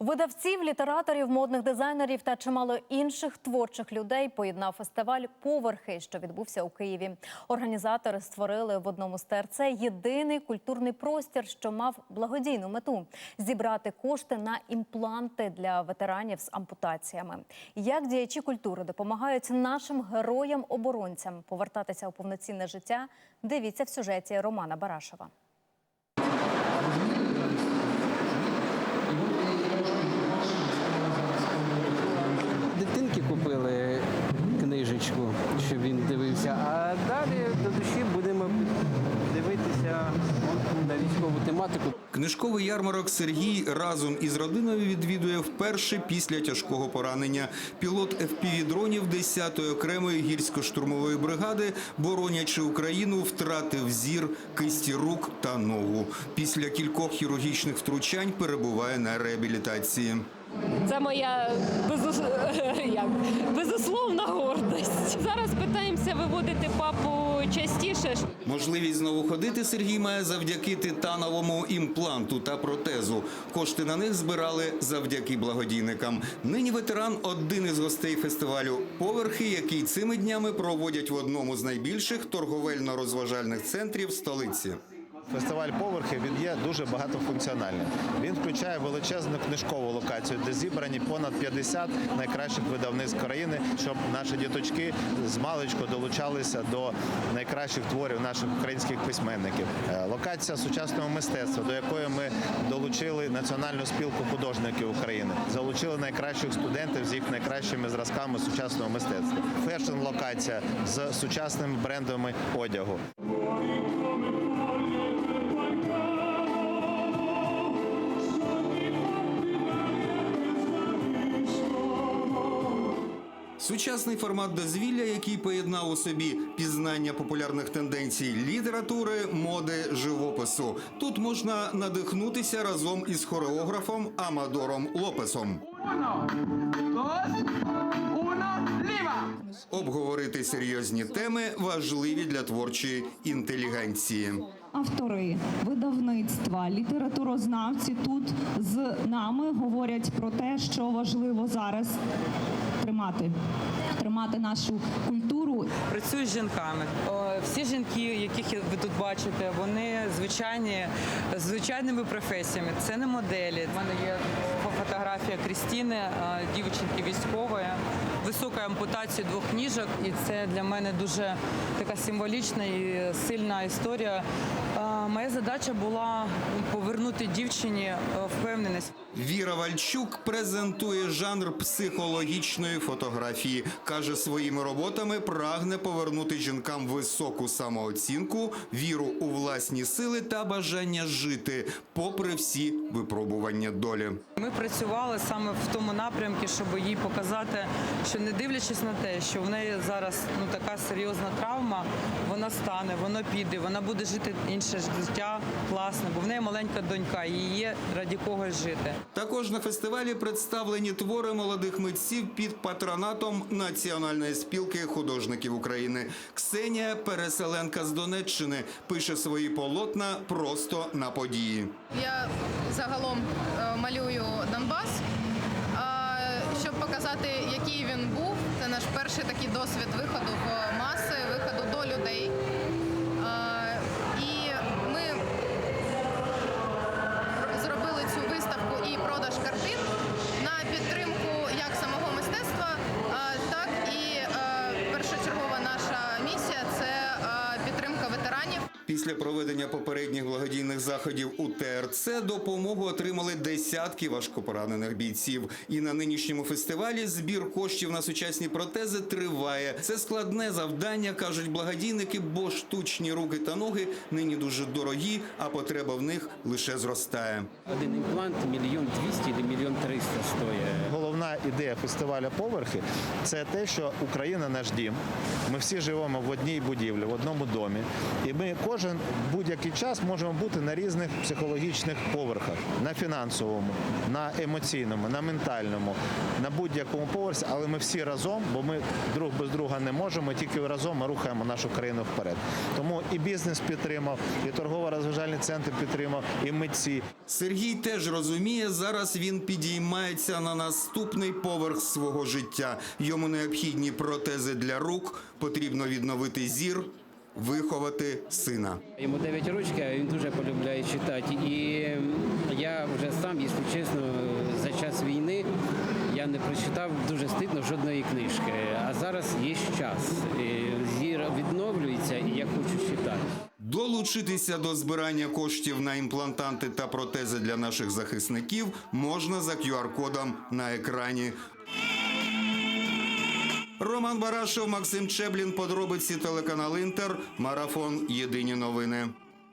Видавців, літераторів, модних дизайнерів та чимало інших творчих людей поєднав фестиваль Поверхи, що відбувся у Києві. Організатори створили в одному з ТРЦ єдиний культурний простір, що мав благодійну мету зібрати кошти на імпланти для ветеранів з ампутаціями. Як діячі культури допомагають нашим героям-оборонцям повертатися у повноцінне життя? Дивіться в сюжеті Романа Барашева. Тематику. Книжковий ярмарок Сергій разом із родиною відвідує вперше після тяжкого поранення. Пілот FPV-дронів 10-ї окремої гірсько-штурмової бригади, боронячи Україну, втратив зір, кисті рук та ногу. Після кількох хірургічних втручань перебуває на реабілітації. Це моя безус... як? безусловна гордость. Зараз питаємося виводити папу частіше. Можливість знову ходити Сергій має завдяки титановому імпланту та протезу. Кошти на них збирали завдяки благодійникам. Нині ветеран один із гостей фестивалю Поверхи, який цими днями проводять в одному з найбільших торговельно-розважальних центрів столиці. Фестиваль поверхи він є дуже багатофункціональним. Він включає величезну книжкову локацію, де зібрані понад 50 найкращих видавництв країни, щоб наші діточки з маличку долучалися до найкращих творів наших українських письменників. Е, Локація сучасного мистецтва, до якої ми долучили Національну спілку художників України, залучили найкращих студентів з їх найкращими зразками сучасного мистецтва. Фешн локація з сучасними брендами одягу. Сучасний формат дозвілля, який поєднав у собі пізнання популярних тенденцій літератури, моди, живопису. Тут можна надихнутися разом із хореографом Амадором Лопесом. Обговорити серйозні теми важливі для творчої інтелігенції. Автори, видавництва, літературознавці тут з нами говорять про те, що важливо зараз тримати, тримати нашу культуру Працюю з жінками. Всі жінки, яких ви тут бачите, вони звичайні з звичайними професіями. Це не моделі. У мене є фотографія Крістіни, дівчинки військової, високою ампутація двох ніжок, і це для мене дуже така символічна і сильна історія. Моя задача була повернути дівчині е, впевненість. Віра Вальчук презентує жанр психологічної фотографії. каже, своїми роботами прагне повернути жінкам високу самооцінку, віру у власні сили та бажання жити, попри всі випробування долі. Ми працювали саме в тому напрямку, щоб їй показати, що не дивлячись на те, що в неї зараз ну така серйозна травма, вона стане, вона піде, вона буде жити інше життя класне, бо в неї маленька донька, їй є раді когось жити. Також на фестивалі представлені твори молодих митців під патронатом Національної спілки художників України. Ксенія, переселенка з Донеччини, пише свої полотна просто на події. Я загалом е, малюю Донбас, а, щоб показати, який він був. Це наш перший такий досвід виходу в маси, виходу до людей. Після проведення попередніх благодійних заходів у ТРЦ допомогу отримали десятки важкопоранених бійців. І на нинішньому фестивалі збір коштів на сучасні протези триває. Це складне завдання, кажуть благодійники, бо штучні руки та ноги нині дуже дорогі, а потреба в них лише зростає. Один імплант мільйон двісті чи мільйон триста стоїть. Головне основна ідея фестивалю поверхи це те, що Україна наш дім. Ми всі живемо в одній будівлі, в одному домі, і ми кожен будь-який час можемо бути на різних психологічних поверхах: на фінансовому, на емоційному, на ментальному, на будь-якому поверсі, але ми всі разом, бо ми друг без друга не можемо. Тільки разом ми рухаємо нашу країну вперед. Тому і бізнес підтримав, і торгово-розважальний центр підтримав, і митці. Сергій теж розуміє, зараз він підіймається на наступний поверх свого життя. Йому необхідні протези для рук, потрібно відновити зір, виховати сина. Йому 9 років, він дуже полюбляє читати. І я вже сам, якщо чесно, за час війни я не прочитав дуже стидно жодної книжки. А зараз є час. Зір відновлюється, і я хочу читати. Долучитися до збирання коштів на імплантанти та протези для наших захисників можна за QR-кодом на екрані. Роман Барашев, Максим Чеблін, подробиці телеканал Інтер, марафон. Єдині новини.